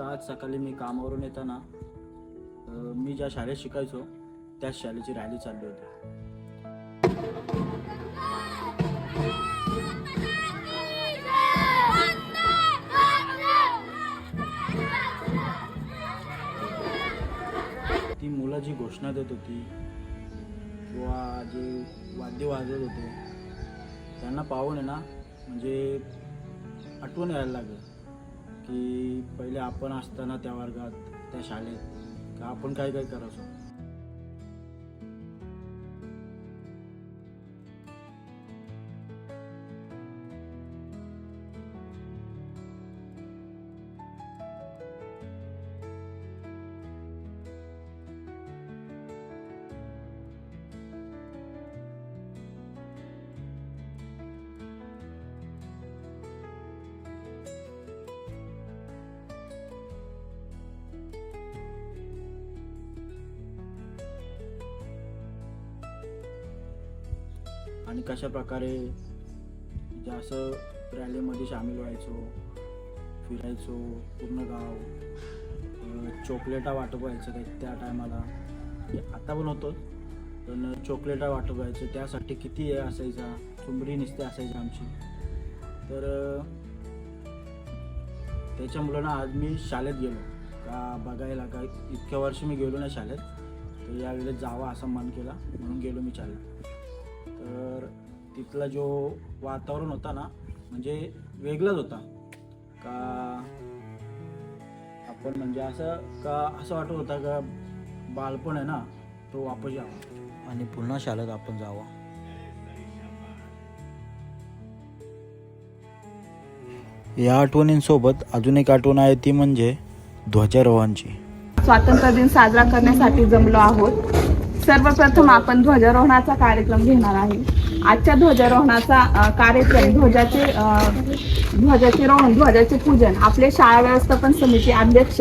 तर आज सकाळी मी कामावरून येताना मी ज्या शाळेत शिकायचो त्याच शाळेची रॅली चालली होती. ती मुलं जी घोषणा देत होती किंवा जे वाद्य वाजवत होते त्यांना पाहून आहे ना म्हणजे आठवण यायला लागेल. की पहिले आपण असताना त्या वर्गात त्या शाळेत का आपण काय काय करायचो? आणि कशा प्रकारे म्हणजे असं रॅलीमध्ये सामील व्हायचो फिरायचो पूर्ण गाव चॉकलेटा वाटप व्हायचं काही त्या टायमाला. आता पण होतो पण चॉकलेटा वाटप व्हायचं त्यासाठी किती हे असायचा चुंबडी निसते असायची आमची. तर त्याच्या त्याच्यामुळं ना आज मी शाळेत गेलो. का बघायला का इतक्या वर्ष मी गेलो नाही शाळेत. तर यावेळेस जावा असा मन केला म्हणून गेलो मी शाळेत. तिथला जो वातावरण होता ना म्हणजे वेगळाच होता. का आपण म्हणजे असं का असं वाटत होता का बालपण आहे ना तो वापस यावा. आणि पुन्हा शाळेत आपण जावा. या आठवणींसोबत अजून एक आठवण आहे ती म्हणजे ध्वजारोहणची. स्वातंत्र्य दिन साजरा करण्यासाठी जमलो आहोत. सर्वप्रथम आपण ध्वजारोहणाचा कार्यक्रम घेणार आहे. आजच्या ध्वजारोहणाचा कार्यक्रम ध्वजाचे ध्वजाचे रोहन ध्वजाचे पूजन आपले शाळा व्यवस्थापन समिती अध्यक्ष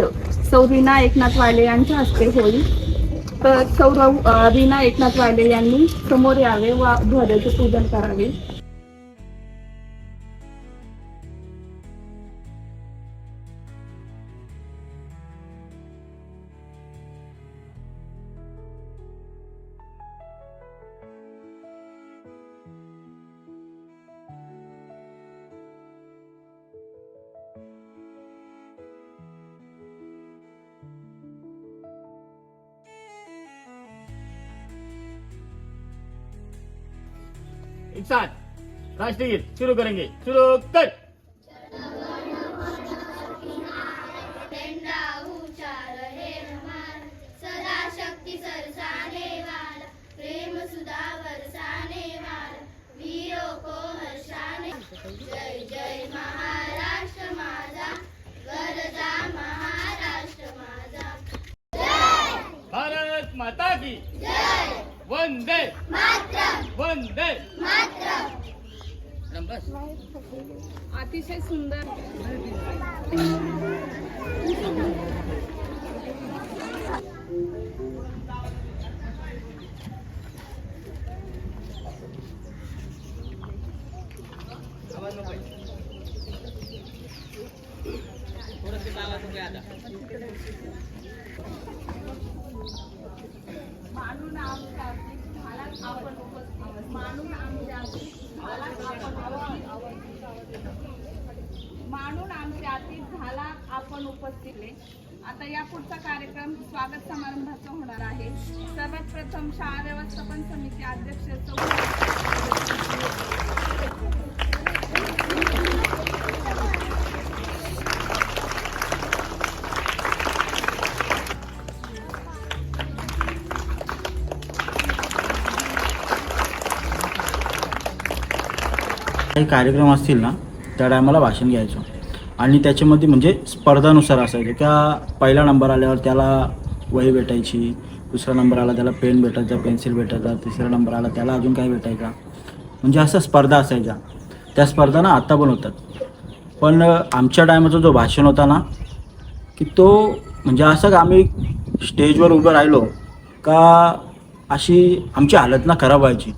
सौ रीना एकनाथ वाले यांच्या हस्ते होईल. तर सौ रीना एकनाथ वाले यांनी समोर यावे व ध्वजाचे पूजन करावे. एक साथ राष्ट्रीय गीत शुरू करेंगे. शुरू कर झंडा ऊंचा रहे हमारा सदा शक्ति सरसाने वाला प्रेम सुधा बरसाने वाला वीरों को हर्षाने जय जय महाराष्ट्र माझा गरजा महाराष्ट्र माझा भारत माता की वंदे वंदे मॅडम बस अतिशय सुंदर मानून आमच्या हालात आपण उपस्थित मानून आमच्या हालात आपण मानून आमच्या अतीत झाला आपण उपस्थितले आता या पुढचा कार्यक्रम स्वागत समारंभाचं होणार आहे. सर्वात प्रथम शाळा व्यवस्थापन समिती अध्यक्ष काही कार्यक्रम असतील ना त्या टायमाला भाषण घ्यायचो. आणि त्याच्यामध्ये म्हणजे स्पर्धानुसार असायचं. त्या पहिला नंबर आल्यावर त्याला वही भेटायची दुसरा नंबर आला त्याला पेन भेटायचा पेन्सिल भेटायचा तिसरा नंबर आला त्याला अजून काय भेटायचा. म्हणजे असं स्पर्धा असायच्या. त्या स्पर्धा ना आत्ता पण होतात. पण आमच्या टायमाचा जो भाषण होता ना की तो म्हणजे असं का आम्ही स्टेजवर उभं राहिलो का अशी आमची हालत ना खराब व्हायची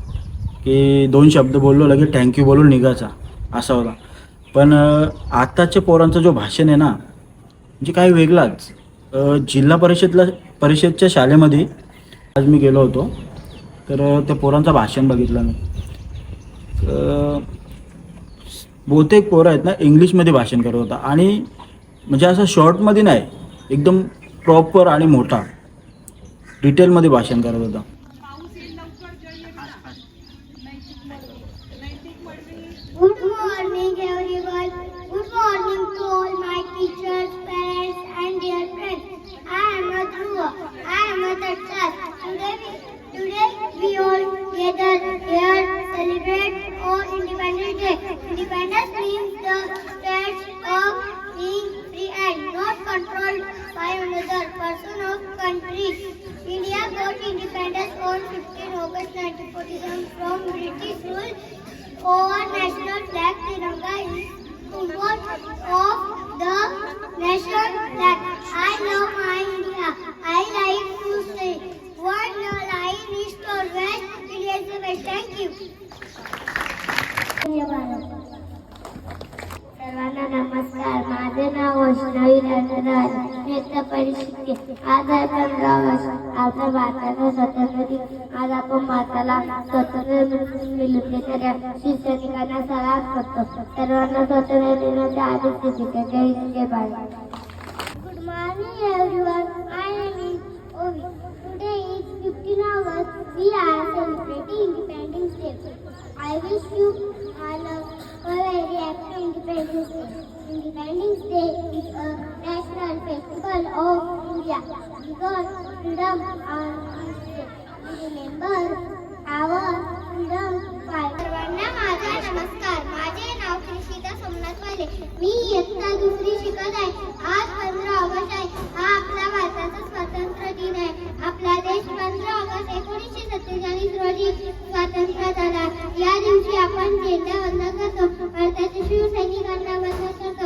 की दोन शब्द बोललो लगेच थँक्यू बोलून निघायचा असा होता. पण आत्ताच्या पोरांचं जो भाषण आहे ना म्हणजे काही वेगळाच. जिल्हा परिषदला परिषदच्या शाळेमध्ये आज मी गेलो होतो. तर त्या पोरांचं भाषण बघितलं मी. बहुतेक पोरं आहेत ना इंग्लिशमध्ये भाषण करत होता. आणि म्हणजे असं शॉर्टमध्ये नाही एकदम प्रॉपर आणि मोठा डिटेलमध्ये भाषण करत होता Good morning, everyone. Good morning to all my teachers, parents, and dear friends. I am a Dhruva. I am a third class. Today, we, today we all gather here celebrate our Independence Day. Independence means the state of being free and not controlled by another person of country. India got independence on 15 August 1947 from British rule. Our national flag Tiranga is symbol of the national flag. I love my India. I like to say, one line is always India is the best. Thank you. सर्वांना नमस्कार माझे नाव वैष्णवी रणराज मी इयत्ता परिस्थिती आज आहे पंधरा August भारताचा स्वातंत्र्य दिन आज आपण भारताला स्वातंत्र्य मिळवून देणाऱ्या शिवसैनिकांना सलाम करतो सर्वांना स्वातंत्र्य दिनाच्या आधीच शुभेच्छा जय हिंद जय Bharat Good morning everyone. My name is Ovi. Today is 15 August. We are celebrating Independence Day. I wish you all a, very happy Independence Day. Independence Day is a national festival of India. We got freedom on this day. We remember our freedom fight. सर्वांना माझा नमस्कार माझे नाव कृषिता सोमनाथ वाले मी इयत्ता दुसरी शिकत आहे आज पंधरा ऑगस्ट आहे हा आपला भारताचा स्वातंत्र्य दिन आहे आपला देश पंधरा ऑगस्ट एकोणीसशे सत्तेचाळीस रोजी स्वातंत्र्य झाला. या दिवशी आपण झेंडा वंदन करतो. भारताच्या शिवसैनिकांना वंदन करतो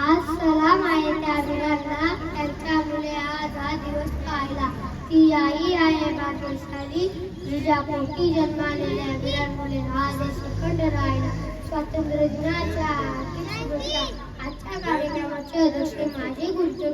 आज सलाम आहे त्या वीरांना त्यांच्या मुले आज हा दिवस पाहिला. ती आई आहे भाग्यशाली तुझ्या पोटी जन्मालेल्या वीरांमुळे हा देश अखंड राहिला. स्वातंत्र्य दिनाच्या हार्दिक कार्यक्रमाचे अध्यक्ष माझे गुरुजन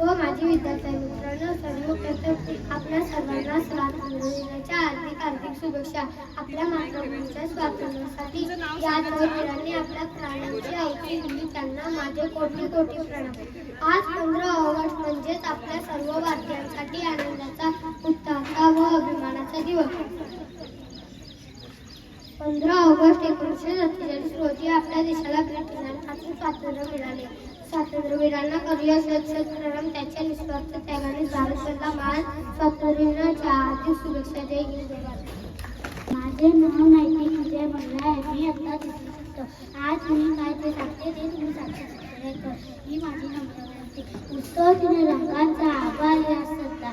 व माझे विद्यार्थी मित्रांनो सर्वप्रथम आपल्या सर्वांना स्वातंत्र्य आर्थिक आर्थिक हार्दिक शुभेच्छा आपल्या मातृभूमीच्या स्वातंत्र्यासाठी या वीरांनी आपल्या प्राणांची आहुती दिली त्यांना माझे कोटी कोटी प्रणाम आज पंधरा ऑगस्ट म्हणजेच आपल्या सर्व भारतीयांसाठी आनंदाचा उत्साहाचा व अभिमानाचा दिवस. पंधरा ऑगस्ट एकोणीसशे सत्तेचाळीस रोजी आपल्या देशाला ब्रिटिशांपासून स्वातंत्र्य मिळाले. स्वातंत्र्यवीरांना करूया स्वच्छ प्रणाम त्याच्या निस्वार्थ त्यागाने भारताला मान स्वातंत्र्याच्या हार्दिक शुभेच्छा जय हिंद माझे नाव नाही विजय बंगला आहे मी आता दिसतो आज मी काय ते सांगते ते तुम्ही सांगते ही माझी नम्र विनंती उत्सव दिन रंगांचा आभार या सत्ता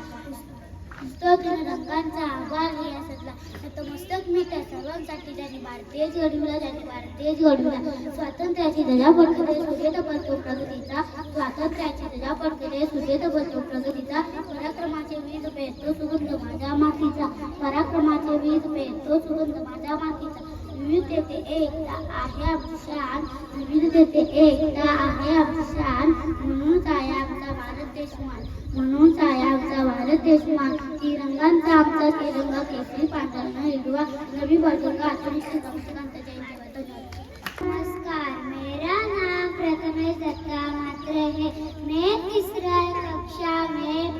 उत्सव रंगांचा आभार या सत्ता मी त्या सर्वांसाठी ज्यांनी भारतीय घडविला ज्यांनी भारतीय घडविला स्वातंत्र्याची धजा पडकले सूर्य बनतो प्रगतीचा स्वातंत्र्याची धजा पडकले सुजेत बनतो प्रगतीचा पराक्रमाचे वीज पेरतो सुगंध माझ्या मातीचा पराक्रमाचे वीज पेरतो सुगंध माझ्या मातीचा. विविधतेचे एकता आहे आमची शान विविधतेचे एकता आहे अभिशान म्हणूनच आहे आमचा भारत देश मान. म्हणून साया आमचा भारत देश तिरंगांचा आमचा तिरंगा केसरी पांढरा हिरवा. रवी बजरंग आतून श्री जयंती नमस्कार. मेरा नाम प्रथमेश दत्ता मात्र है. मैं तीसरा कक्षा में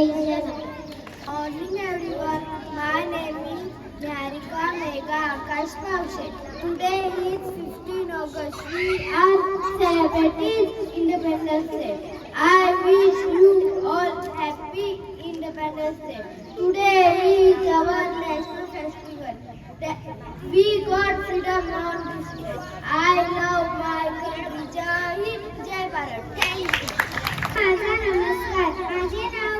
Congratulations. Morning everyone. My name is Nyarika Mega Akash Bhavshet. Today is 15 August. We are celebrating Independence Day. I wish you all happy Independence Day. Today is our national festival. We got freedom on this day. I love my country. Jai Hind, Bharat. Thank you. माझा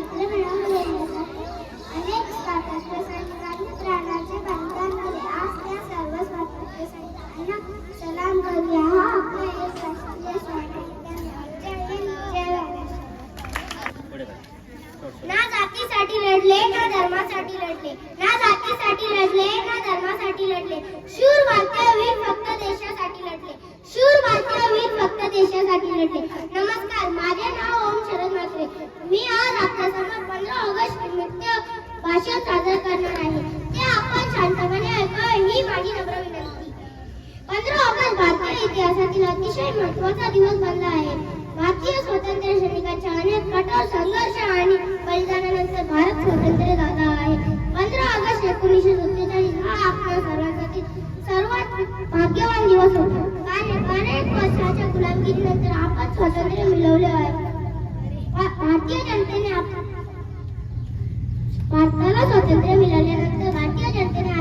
वर्षाच्या गुलामगिरीनंतर आपण स्वातंत्र्य मिळवले आहे. भारतीय जनतेने भारताला स्वातंत्र्य मिळाल्यानंतर भारतीय जनतेने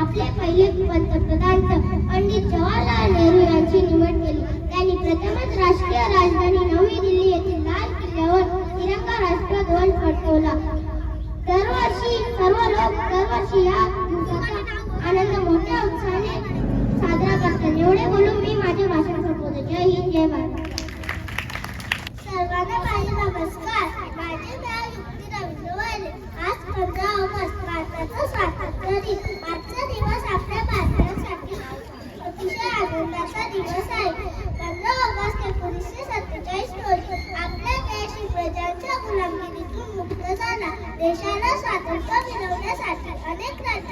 आपले पहिले पंतप्रधान पंडित जवाहरलाल नेहरू यांची निवड केली. त्यांनी प्रथमच राष्ट्रीय राजधानी नवी दिल्ली येथील लाल किल्ल्यावर तिरंगा राष्ट्रध्वज फडकवला. दरवर्षी सर्व लोक दरवर्षी या आनंद मोठ्या उत्साहाने साजरा करतात. एवढे बोलून मी माझे भाषण हिंद जय भारत सर्वांना माझे नमस्कार. माझे नाव युक्ती रवींद्रवाले आज पंधरा ऑगस्ट भारताचा स्वातंत्र्य दिन. आजचा दिवस आपल्या भारतासाठी अतिशय आनंदाचा दिवस आहे. पंधरा ऑगस्ट एकोणीसशे सत्तेचाळीस रोजी आपल्या देश इंग्रजांच्या गुलामगिरीतून मुक्त झाला. देशाला स्वातंत्र्य मिळवण्यासाठी अनेक राज्य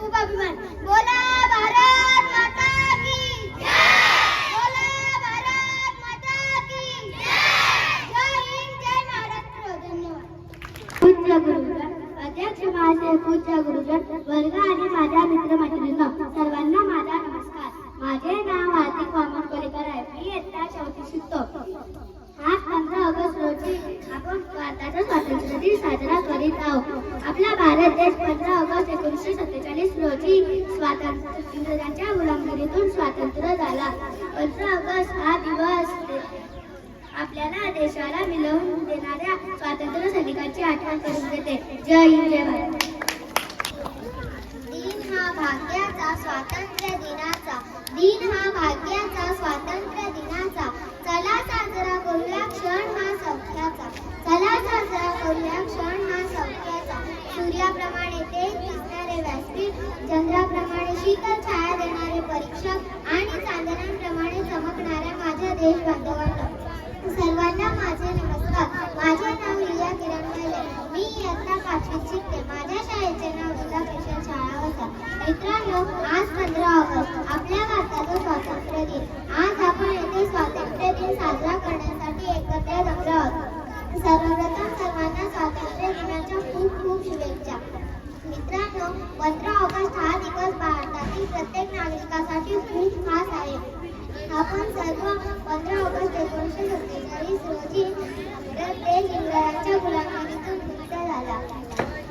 खूप अभिमान. बोला भारत माता की बोला भारत माता की जय हिंद जय महाराष्ट्र धन्यवाद पूज्य गुरुजन अध्यक्ष महाशय पूज्य गुरुजन वर्ग आणि माझ्या मित्रमैत्रिणींना सर्वांना माझा नमस्कार माझे नाव हार्दिक वामन कोलेकर आहे मी इयत्ता चौथी शिकतो आज पंधरा ऑगस्ट रोजी आपण भारताचा स्वातंत्र्य दिन साजरा करीत आहोत आपला भारत देश पंधरा ऑगस्ट एकोणीसशे सत्तेचाळीस रोजी स्वातंत्र्य इंग्रजांच्या गुलामगिरीतून स्वातंत्र्य झाला पंधरा ऑगस्ट हा दिवस आपल्याला देशाला मिळवून देणाऱ्या स्वातंत्र्य सैनिकांची आठवण करून देते जय हिंद जय भारत दिन हा भाग्याचा स्वातंत्र्य दिनाचा दिन हा भाग्याचा स्वातंत्र्य दिनाचा चला साजरा करूया क्षण हा सौख्याचा चला साजरा क्षण हा सौख्याचा सूर्याप्रमाणे तेज दिसणारे व्यासपीठ चंद्राप्रमाणे शीतल छाया देणारे परीक्षक आणि चांदण्यांप्रमाणे चमकणाऱ्या माझ्या देश बांधवांना सर्वांना माझे नमस्कार. माझे नाव रिया किरण मेले मी इयत्ता पाचवीत शिकते. माझ्या शाळेचे नाव जिल्हा परिषद शाळा होता मित्रांनो आज पंधरा ऑगस्ट. आपल्या भारताचा स्वातंत्र्य दिन आज आपण येथे स्वातंत्र्य दिन साजरा करण्यासाठी एकत्र जमलो आहोत. सर्वप्रथम सर्वांना स्वातंत्र्य दिनाच्या खूप खूप शुभेच्छा. मित्रांनो पंधरा ऑगस्ट हा दिवस भारतातील प्रत्येक नागरिकासाठी खूप खास आहे. आपण सर्व पंधरा ऑगस्ट एकोणीसशे सत्तेचाळीस रोजी देश इंग्रजांच्या गुलामगिरीतून मुक्त झाला.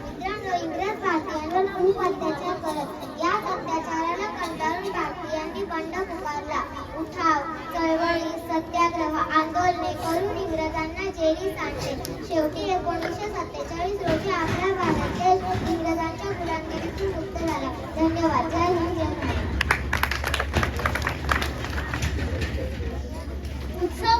मित्रांनो इंग्रज भारतीयांवर खूप अत्याचार करत याच अत्याचाराला कंटाळून भारतीयांनी बंड पुकारला. सत्याग्रह आंदोलने करून इंग्रजांना जेरी सांडले. शेवटी एकोणीसशे सत्तेचाळीस रोजी आपला भारत देश इंग्रजांच्या गुलामगिरीतून मुक्त झाला. धन्यवाद. जय हिंद जय भारत उत्सव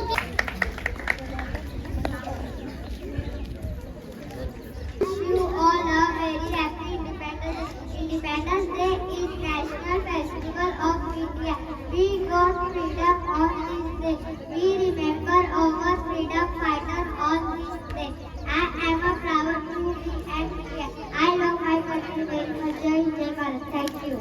you all a very happy Independence Day. Independence Day is national festival of India. We got freedom on this day. We remember our freedom fighters on this day. I am a proud to be an Indian. I love my country very much. Jai Hind, Jai Bharat. Thank you.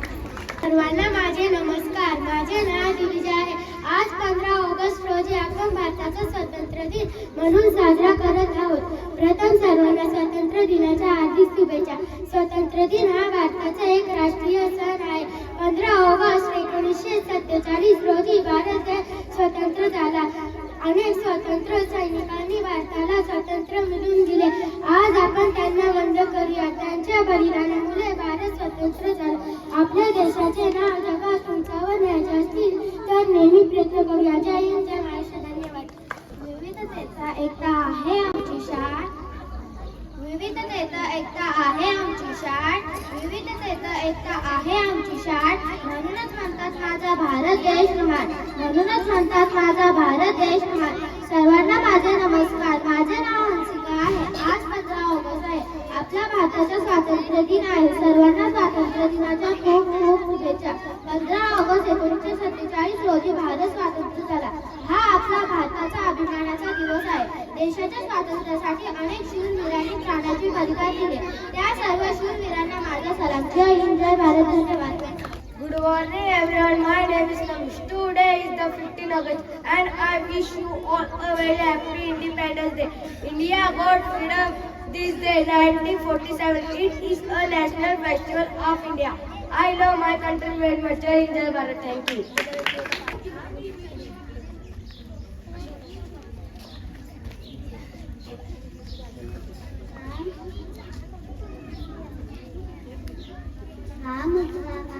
सर्वांना माझे नमस्कार माझे नाव दिविजा आहे आज पंधरा August रोजी आपण भारताचा स्वातंत्र्य दिन म्हणून साजरा करत आहोत प्रथम सर्वांना स्वातंत्र्य दिनाच्या हार्दिक स्वतंत्र स्वातंत्र्य दिन हा भारताचा एक राष्ट्रीय सण आहे. पंधरा ऑगस्ट एकोणीसशे सत्तेचाळीस रोजी भारत देश स्वतंत्र झाला. अनेक स्वतंत्र सैनिकांनी भारताला स्वातंत्र्य मिळवून दिले. आज आपण त्यांना वंद करूया. त्यांच्या बलिदानामुळे भारत स्वतंत्र झाला. आपल्या देशाचे नाव जगात उंचावर न्यायचे असतील तर नेहमी प्रयत्न करूया. जय हिंद जय महाराष्ट्र. धन्यवाद. विविधतेचा एकता आहे आमची शाळा विविधतेचा एकता आहे आमची शाळ विविधतेचा एकता आहे आमची शाळ म्हणूनच म्हणतात माझा भारत देश महान म्हणूनच म्हणतात माझा भारत देश महान सर्वांना माझे नमस्कार. माझे नाव हंसिका आहे. आज पंधरा ऑगस्ट आहे. आपल्या भारताचा स्वातंत्र्य दिन आहे. सर्वांना स्वातंत्र्य दिनाच्या खूप खूप शुभेच्छा. पंधरा ऑगस्ट एकोणीसशे सत्तेचाळीस रोजी भारत स्वातंत्र्य झाला. हा आपला भारताचा अभिमान आहे. देशाच्या स्वातंत्र्यासाठी अनेक शूरवीरांनी प्राणाची बलिदान दिले त्या सर्व शूरवीरांना माझा सलाम. जय हिंद जय भारत धन्यवाद. Good morning everyone my name is Namish today is the 15 August and I wish you all a very happy independence day India got freedom this day 1947 it is a national festival of India I love my country very much Jai Hind Jai Bharat thank you 妈妈。知道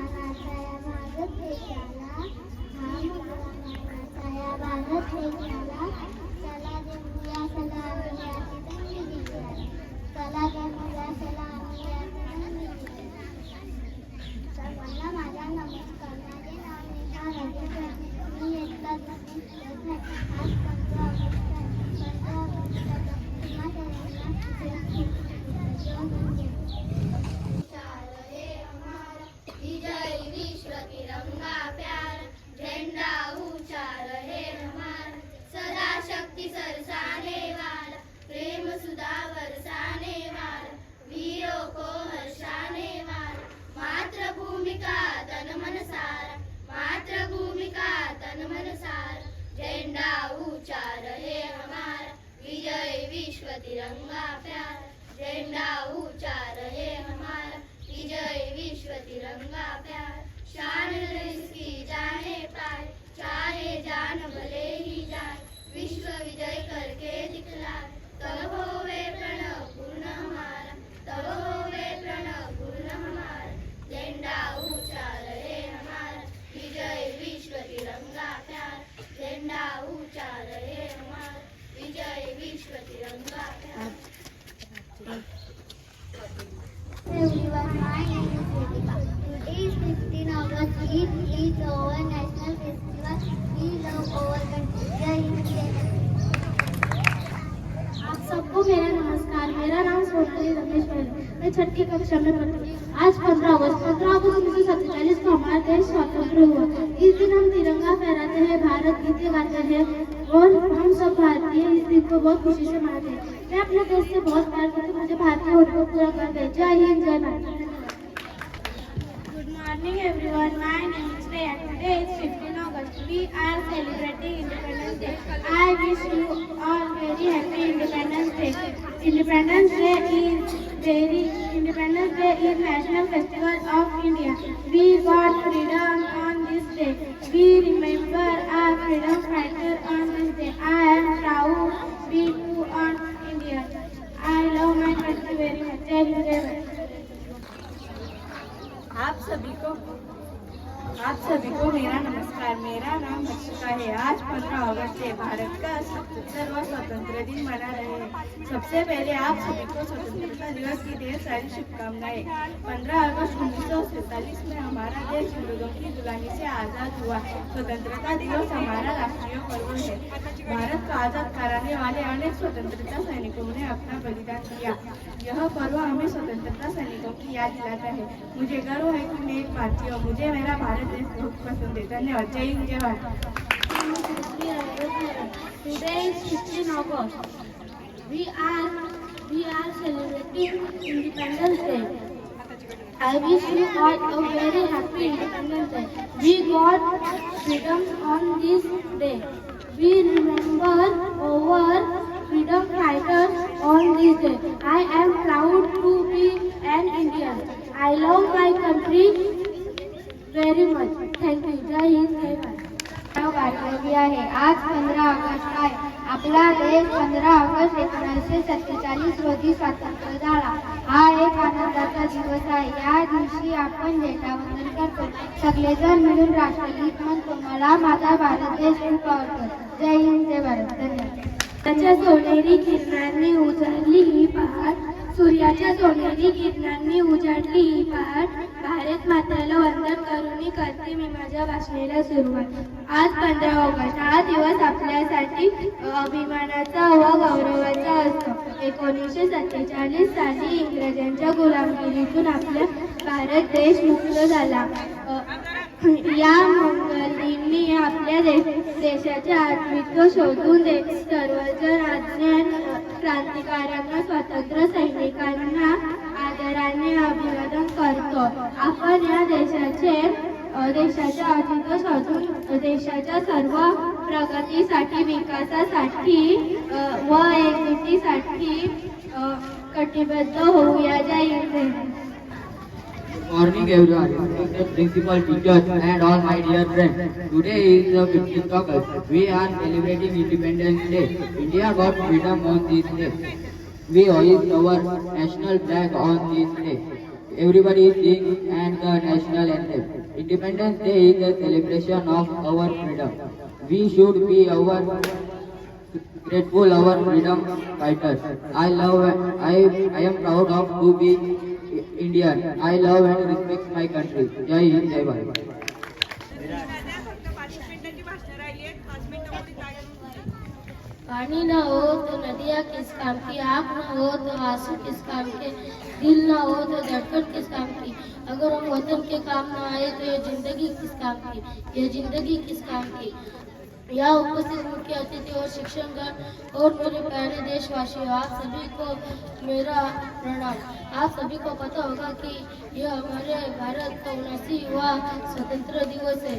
Day. I wish you all very happy Independence Day. Independence Day is very Independence Day is national festival of India. We got freedom on this day. We remember our freedom fighter on this day. I am proud to be on India. I love my country very much. Jai Hind, Jai Bharat. आप सभी को आप सभी को मेरा नमस्कार, मेरा नाम हर्षिका है। आज 15 अगस्त है, भारत का सत्तरवा स्वतंत्र दिन मना रहे हैं। सबसे पहले आप सभी को स्वतंत्रता दिवस की ढेर सारी शुभकामनाएँ। 15 अगस्त उन्नीस सौ सैतालीस में हमारा देश अंग्रेज़ों की गुलामी से आज़ाद हुआ। स्वतंत्रता दिवस हमारा राष्ट्रीय पर्व है। भारत को आज़ाद कराने वाले अनेक स्वतंत्रता सैनिकों ने अपना बलिदान दिया। यह पर्व हमें स्वतंत्रता सैनिकों की याद दिलाता है। मुझे गर्व है कि मैं एक भारतीय मुझे मेरा Bharat देश बहुत पसंद है धन्यवाद जय हिंद जय Bharat Today is 15 August. We are we are celebrating Independence Day. I wish you all a very happy Independence Day. We got freedom on this day. We remember our freedom fighters on this day. I am proud to be an Indian. I love my country very much Thank you. Jai Hind, Jai आहे. आज पंधरा August आहे. आपला देश पंधरा August एकोणीसशे सत्तेचाळीस रोजी स्वातंत्र्य झाला. हा एक आनंदाचा दिवस आहे. या दिवशी आपण झेंडावंदन करतो. सगळेजण मिळून राष्ट्रगीत म्हणतो. मला माझा भारत देश खूप आवडतो. जय हिंद जय भारत. धन्यवाद. सूर्याच्या सोनेरी किरणांनी उजाडली ही पहाड. सूर्याच्या सोनेरी किरणांनी उजाडली ही पहाट भारत मातेला वंदन करून करते मी माझ्या भाषणाला सुरुवात. आज पंधरा ऑगस्ट हा दिवस आपल्यासाठी अभिमानाचा व गौरवाचा असतो. एकोणीसशे सत्तेचाळीस साली इंग्रजांच्या गुलामगिरीतून आपला भारत देश मुक्त झाला. या मंगलींनी आपल्या दे, देशाचे अस्तित्व शोधून दे. सर्वजण अज्ञान क्रांतिकारांना स्वातंत्र्य सैनिकांना आदराने अभिवादन करतो. आपण या देशाचे देशाच्या देशाचे अस्तित्व शोधून देशाच्या सर्व प्रगतीसाठी विकासासाठी व एकजुटीसाठी कटिबद्ध होऊया जय हिंद. Morning everyone, principal teachers and all my dear friends. Today is the 15th August. We are celebrating Independence Day. India got freedom on this day. We hoist our national flag on this day. Everybody sings and the national anthem. Independence Day is a celebration of our freedom. We should be our grateful our freedom fighters. I love I I am proud of to be Indian. I love and respect my country. Jai Hind, Jai Bharat. पानी न हो तो नदियाँ किस काम की आँख न हो तो आँसू किस काम के दिल न हो तो धड़कन किस काम की अगर हम वतन के काम न आए तो ये ज़िंदगी किस काम की ये ज़िंदगी किस काम की या उपस्थित मुख्य अतिथि और शिक्षकगण और मेरे प्यारे देशवासियों, आप सभी को मेरा प्रणाम। आप सभी को पता होगा कि यह हमारे भारत का युवा स्वतंत्र दिवस है।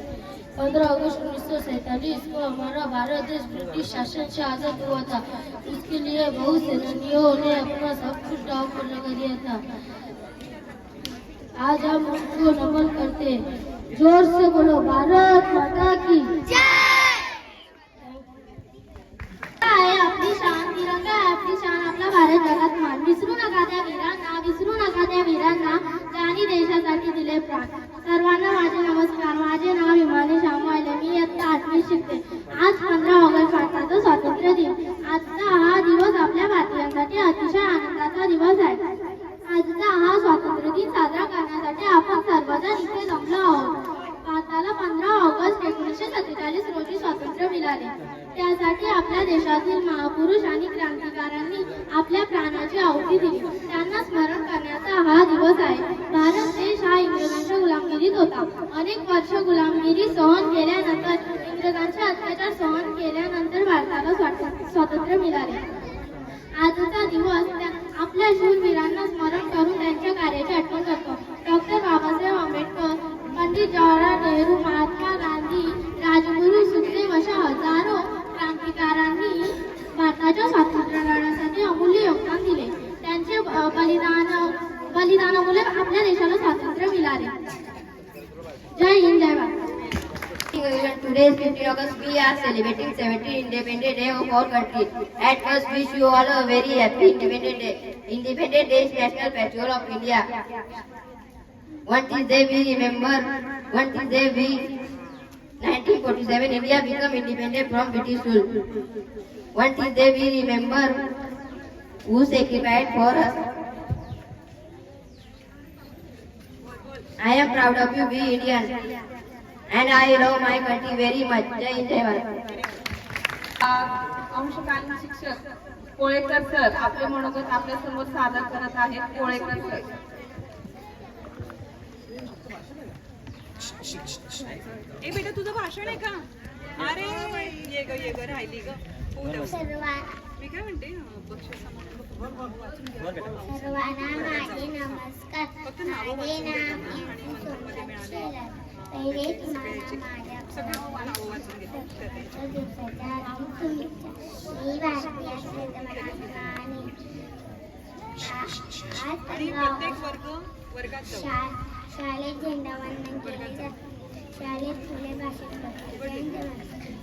पंद्रह अगस्त उन्नीस सौ सैतालीस को हमारा भारत देश ब्रिटिश शासन से आज़ाद हुआ था। इसके लिए बहुत सेनानियों ने अपना सब कुछ दाव पर लगा दिया था। आज हम उनको नमन करते हैं। ज़ोर से बोलो, भारत माता की आहे प्राण सर्वांना माझे नमस्कार. माझे नाव हिमानी शामवाले मी इयत्ता आठवी शिकते. आज पंधरा ऑगस्ट भारताचा स्वातंत्र्य दिन. आजचा हा दिवस आपल्या भारतीयांसाठी अतिशय आनंदाचा दिवस आहे. आजचा हा स्वातंत्र्य दिन साजरा करण्यासाठी आपण सर्वजण इथे जमलो आहोत. भारताला पंधरा ऑगस्ट एकोणीसशे सत्तेचाळीस रोजी स्वातंत्र्य मिळाले. त्यासाठी आपल्या देशातील महापुरुष आणि क्रांतिकारांनी आपल्या प्राणाची आहुती दिली. त्यांना स्मरण करण्याचा हा दिवस आहे भारत देश हा इंग्रजांच्या गुलामगिरीत होता अनेक वर्ष गुलामगिरी सहन केल्यानंतर इंग्रजांचे अत्याचार सहन केल्यानंतर भारताला स्वात- स्वातंत्र्य मिळाले. आजचा दिवस आपल्या शूरवीरांना स्मरण करून त्यांच्या कार्याची आठवण करतो. डॉक्टर बाबासाहेब आंबेडकर पंडित जवाहरलाल नेहरू महात्मा गांधी राजगुरू सुखदेव अशा हजारो क्रांतिकारांनी भारताच्या स्वातंत्र्य लढ्यासाठी अमूल्य योगदान दिले. त्यांचे बलिदान बलिदानामुळे आपल्या देशाला स्वातंत्र्य मिळाले. जय हिंद जय Bharat Today is 15 August. We are celebrating 17th Independent Day of our country. At first, wish you all a very happy Independent Day. Independent Day is National Festival of India. One thing they we remember, one thing they we 1947 India become independent from British rule. One thing they we remember who sacrificed for us. I am proud of you, we Indians. And I love my country very much. Jai Hind, Jai Bharat. अंशकालीन शिक्षक Kolekar sir आपले मनोगत आपल्यासमोर सादर करत आहेत Kolekar sir ए बेटा तुझं भाषण आहे का अरे ये ग ये ग राहिली ग मी काय म्हणते अं, बक्षीस सर्वांना माझे नमस्कार माझे शेलार पहिले तुम्हाला माझ्या दिवसाच्या शुभेच्छा मी भारतीय आणि शाळेत झेंडावंदन केले जाते शाळेत फुले भाषण करते